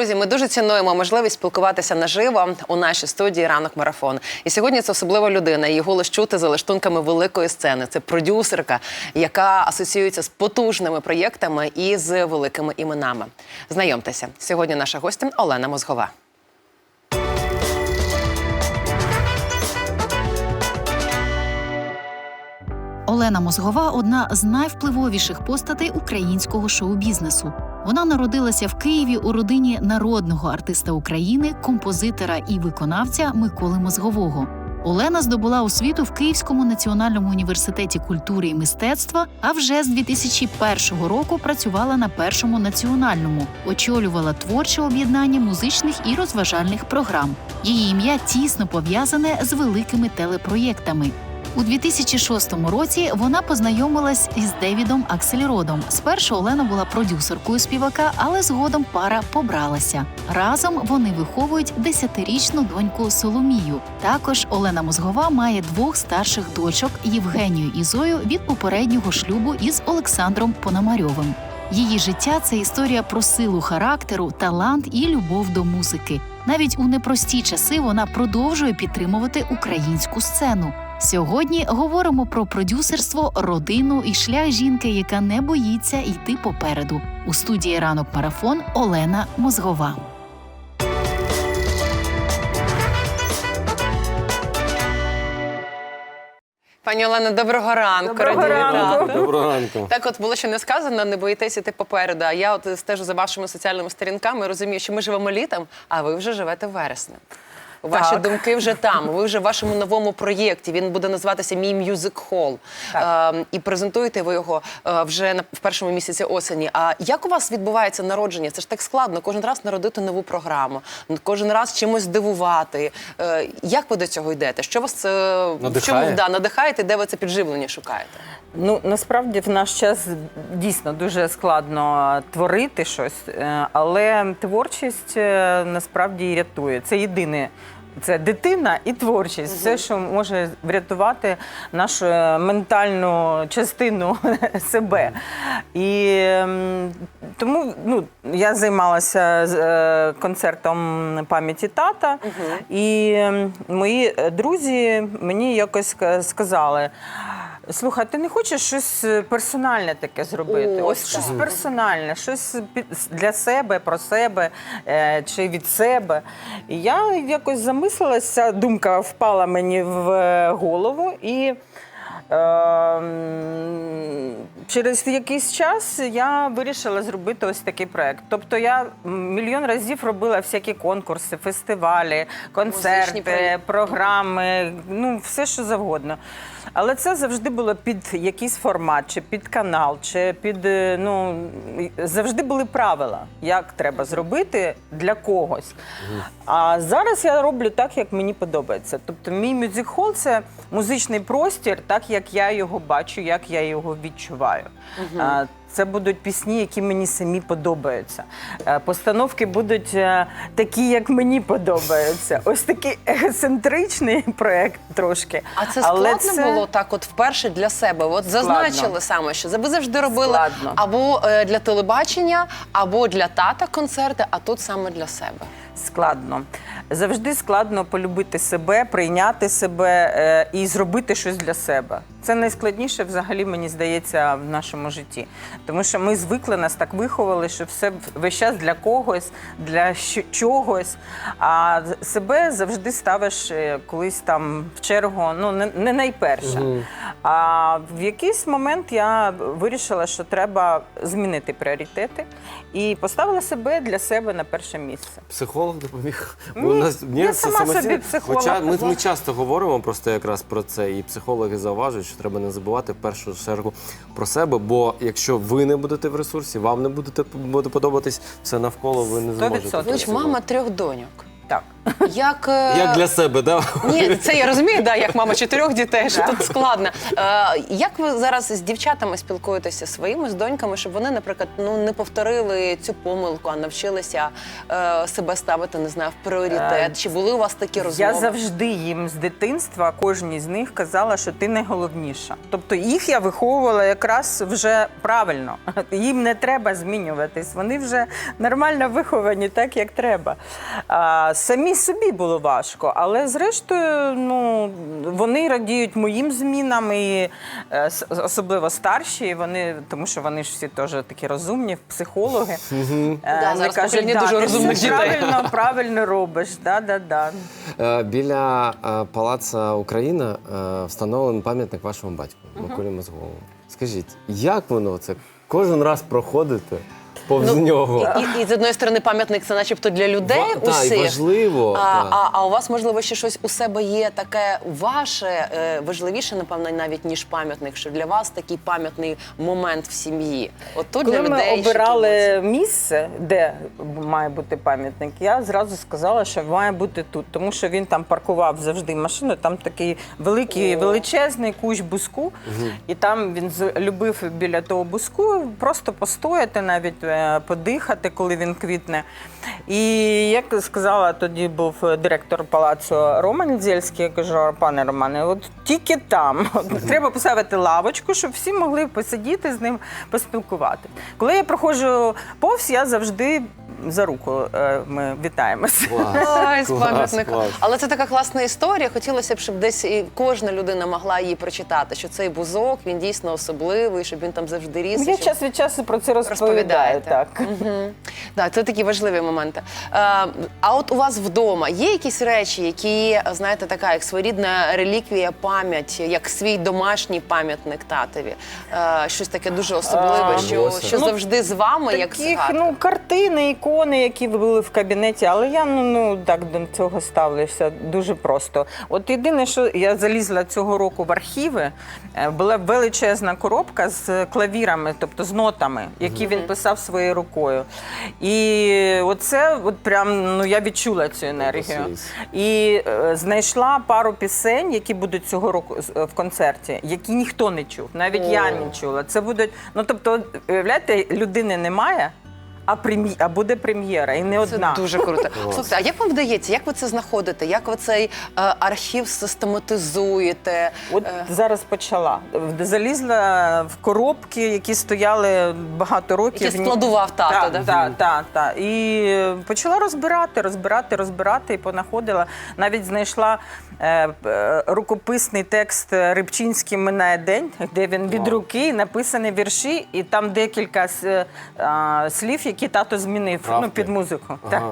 Друзі, ми дуже цінуємо можливість спілкуватися наживо у нашій студії ранок марафон. І сьогодні це особлива людина. Її голос чути за лаштунками великої сцени. Це продюсерка, яка асоціюється з потужними проєктами і з великими іменами. Знайомтеся, сьогодні наша гостя Олена Мозгова. Олена Мозгова одна з найвпливовіших постатей українського шоу-бізнесу. Вона народилася в Києві у родині народного артиста України, композитора і виконавця Миколи Мозгового. Олена здобула освіту в Київському національному університеті культури і мистецтва, а вже з 2001 року працювала на першому національному, очолювала творче об'єднання музичних і розважальних програм. Її ім'я тісно пов'язане з великими телепроєктами. У 2006 році вона познайомилась із Девідом Аксельродом. Спершу Олена була продюсеркою співака, але згодом пара побралася. Разом вони виховують десятирічну доньку Соломію. Також Олена Мозгова має двох старших дочок Євгенію і Зою від попереднього шлюбу із Олександром Пономарьовим. Її життя це історія про силу характеру, талант і любов до музики. Навіть у непрості часи вона продовжує підтримувати українську сцену. Сьогодні говоримо про продюсерство, родину і шлях жінки, яка не боїться йти попереду. У студії ранок марафон Олена Мозгова. Пані Олена, доброго ранку. Доброго Раді ранку. вітати. Доброго ранку. Так, от було ще не сказано, не боїтесь іти попереду. А я от стежу за вашими соціальними сторінками, розумію, що ми живемо літом, а ви вже живете вереснем. Ваші Так. думки вже там. Ви вже в вашому новому проєкті. Він буде називатися Мій Мюзик Хол. Е, і презентуєте ви його е, вже на в першому місяці осені. А як у вас відбувається народження? Це ж так складно. Кожен раз народити нову програму, кожен раз чимось здивувати. Е, як ви до цього йдете? Що вас е, в Надихає? чому да, надихаєте? Де ви це підживлення шукаєте? Ну насправді в наш час дійсно дуже складно творити щось, е, але творчість е, насправді і рятує. Це єдине. Це дитина і творчість, все, що може врятувати нашу е, ментальну частину себе. І тому ну, я займалася концертом пам'яті тата, і мої друзі мені якось сказали. Слухай, ти не хочеш щось е, персональне таке зробити? Ось Ось, щось персональне, щось для себе, про себе е, чи від себе. І я якось замислилася, думка впала мені в е, голову і. Ем, Через якийсь час я вирішила зробити ось такий проект. Тобто я мільйон разів робила всякі конкурси, фестивалі, концерти, програми, ну все що завгодно. Але це завжди було під якийсь формат, чи під канал, чи під е, ну завжди були правила, як треба зробити для когось. А зараз я роблю так, як мені подобається. Тобто, мій мюзик-хол – це музичний простір, так як я його бачу, як я його відчуваю. А, Це будуть пісні, які мені самі подобаються. Е, Постановки будуть е, такі, як мені подобаються. Ось такий егоцентричний проект трошки. А це Але це- було так, от вперше для себе. От зазначили саме, що ви завжди робили Складно. або е, для телебачення, або для тата концерти, а тут саме для себе. Складно. Завжди складно полюбити себе, прийняти себе е, і зробити щось для себе. Це найскладніше, взагалі, мені здається, в нашому житті. Тому що ми звикли нас так виховали, що все весь час для когось, для чогось. А себе завжди ставиш е, колись там в чергу, ну не, не найперше. А в якийсь момент я вирішила, що треба змінити пріоритети і поставила себе для себе на перше місце. Психолог допоміг. Ні, у нас я сама самостійно. собі психолог. Хоча ми, ми часто говоримо просто якраз про це, і психологи зауважують, що треба не забувати в першу чергу про себе. Бо якщо ви не будете в ресурсі, вам не будете буде подобатись все навколо, ви не зможете. Ви ж мама трьох доньок. Так. Як, е, Як для себе, да? Ні, це я розумію, да, як мама чотирьох дітей, що тут складно. Е, як ви зараз з дівчатами спілкуєтеся своїми з доньками, щоб вони, наприклад, ну не повторили цю помилку, а навчилися е, себе ставити, не знаю, в пріоритет? Чи були у вас такі розмови? Я завжди їм з дитинства, кожній з них казала, що ти найголовніша. Тобто їх я виховувала якраз вже правильно. Їм не треба змінюватись. Вони вже нормально виховані, так як треба. А, самі собі було важко, але зрештою, ну вони радіють моїм змінам, і е, особливо старші. Вони, тому що вони ж всі теж такі розумні, психологи. Да, вони кажуть, «Да, дуже ти розумних все дітей». правильно, правильно робиш. Да, да, да. Е, Біля палаца Україна встановлений пам'ятник вашому батьку Миколі Мозгову. Скажіть, як воно це кожен раз проходите повз нього? Ну, І, і, і з одної сторони пам'ятник це начебто для людей Ва- та, і усіх. важливо, А, та. а, а у вас, можливо, ще щось у себе є таке ваше, е, важливіше, напевно, навіть ніж пам'ятник, що для вас такий пам'ятний момент в сім'ї. От тут Коли для людей ми ще обирали місце, де має бути пам'ятник, я зразу сказала, що має бути тут, тому що він там паркував завжди машину. Там такий великий, величезний кущ буску, і там він з- любив біля того буску просто постояти, навіть е, подихати, коли він квітне. І як сказала, тоді був директор палацу Роман Дзельський, я кажу, пане Романе, от тільки там треба поставити лавочку, щоб всі могли посидіти з ним, поспілкувати. Коли я проходжу повз, я завжди за руку е, ми вітаємося. Ой. Але це така класна історія. Хотілося б, щоб десь і кожна людина могла її прочитати, що цей бузок він дійсно особливий, щоб він там завжди ріс. Я щоб- час від часу про це розповідаю. Так. Мгм. Так, це такі важливі моменти. Е, а от у вас вдома є якісь речі, які, знаєте, така як своєрідна реліквія, пам'ять, як свій домашній пам'ятник татові? Е, щось таке дуже особливе, А, що, що Ну, завжди з вами, як Таких згадка. ну картини, ікони, які були в кабінеті, але я ну, ну так до цього ставлюся дуже просто. От єдине, що я залізла цього року в архіви, е, була величезна коробка з клавірами, тобто з нотами, які він писав своєю рукою. І оце, от прям ну я відчула цю енергію. І е, знайшла пару пісень, які будуть цього року з- е, в концерті, які ніхто не чув, навіть я О. не чула. Це будуть, ну тобто, уявляєте, людини немає, а прем'є- а буде прем'єра, і не Це одна. дуже круто. Слухайте, а як вам вдається? Як ви це знаходите? Як ви цей е, архів систематизуєте? От Е, зараз почала. Залізла в коробки, які стояли багато років. Які складував тато, Так, да? так, так, так. І почала розбирати, розбирати, розбирати, і понаходила. Навіть знайшла е, е, рукописний текст Рибчинський минає день, де він від руки написані вірші, і там декілька с- е, слів, які тато змінив ну, під музику. Ага. Так.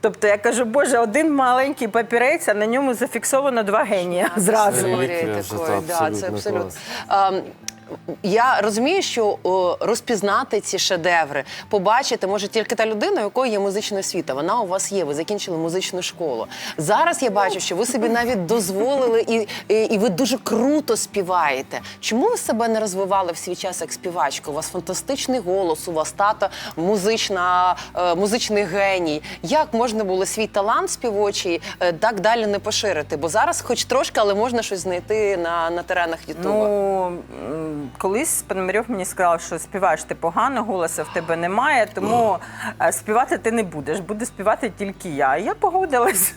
Тобто я кажу, боже, один маленький папірець, а на ньому зафіксовано два генія зразу. Це да, це абсолютно Я розумію, що о, розпізнати ці шедеври, побачити може тільки та людина, у якої є музична освіта. Вона у вас є. Ви закінчили музичну школу. Зараз я бачу, що ви собі навіть дозволили, і, і, і ви дуже круто співаєте. Чому ви себе не розвивали в свій час як співачка? У вас фантастичний голос, у вас тато музична, е, музичний геній. Як можна було свій талант співочий е, так далі не поширити? Бо зараз, хоч трошки, але можна щось знайти на, на теренах Ютуба. Ну колись Пономарьов мені сказав, що співаєш ти погано, голосу в тебе немає, тому е, співати ти не будеш. Буде співати тільки я. І я погодилась.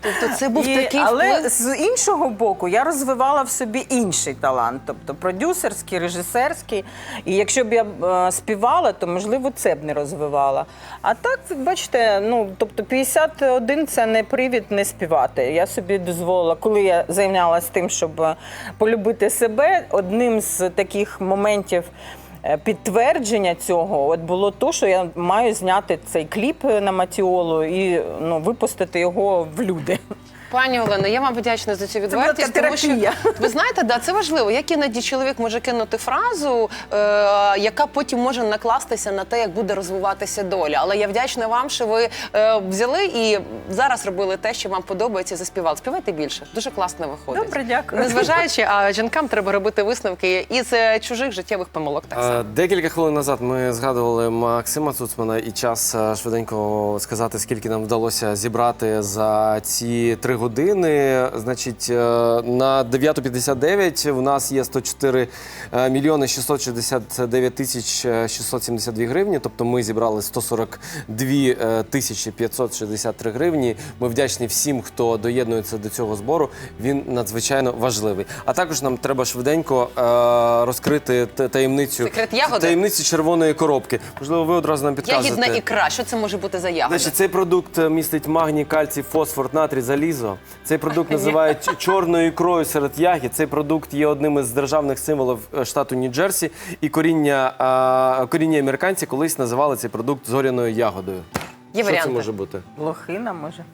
Тобто це був І- такий але вплив. з іншого боку, я розвивала в собі інший талант, тобто продюсерський, режисерський. І якщо б я е, співала, то можливо це б не розвивала. А так, бачите, ну тобто 51 це не привід не співати. Я собі дозволила, коли я зайнялася тим, щоб е, полюбити себе, одним з таких моментів. е, Підтвердження цього от було то, що я маю зняти цей кліп на Матіолу і ну, випустити його в люди. Пані Олено, я вам вдячна за цю відвертість. була Тому що ви знаєте, да, це важливо. Як іноді чоловік може кинути фразу, е, яка потім може накластися на те, як буде розвиватися доля. Але я вдячна вам, що ви е, взяли і зараз робили те, що вам подобається, і заспівали. Співайте більше. Дуже класно виходить. Добре, дякую. Незважаючи, а жінкам треба робити висновки із е, чужих життєвих помилок. Так само. Е, Декілька хвилин назад ми згадували Максима Цуцмана, і час е, швиденько сказати, скільки нам вдалося зібрати за ці три години. Значить, е, на 9.59 в нас є 104 е, мільйони 669 тисяч е, 672 гривні. Тобто ми зібрали 142 е, тисячі 563 гривні. Ми вдячні всім, хто доєднується до цього збору. Він надзвичайно важливий. А також нам треба швиденько е, розкрити та- таємницю таємниці червоної коробки. Можливо, ви одразу нам підкажете. Ягідна ікра. Що це може бути за ягода? Значить, цей продукт е, містить магній, кальцій, фосфор, натрій, залізо. Цей продукт називають чорною ікрою серед ягід. Цей продукт є одним із державних символів е, штату Нью-Джерсі. І коріння, а, коріння американці колись називали цей продукт зоряною ягодою. Є Що варіанти. це може бути? Лохина може.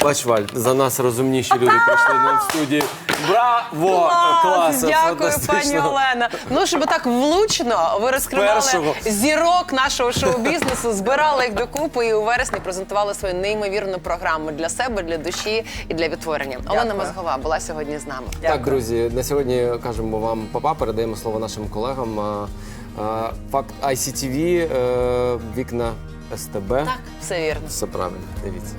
Бач, Валь, за нас розумніші люди прийшли нам в студії. Браво! Клас! Дякую, пані Олена. Ну, щоб так влучно ви розкривали першого. зірок нашого шоу-бізнесу, збирали їх докупи і у вересні презентували свою неймовірну програму для себе, для душі і для відтворення. Олена Мозгова була сьогодні з нами. Так, друзі, на сьогодні кажемо вам папа, передаємо слово нашим колегам. Факт ICTV, е, вікна СТБ. Так, все вірно. Все правильно, дивіться.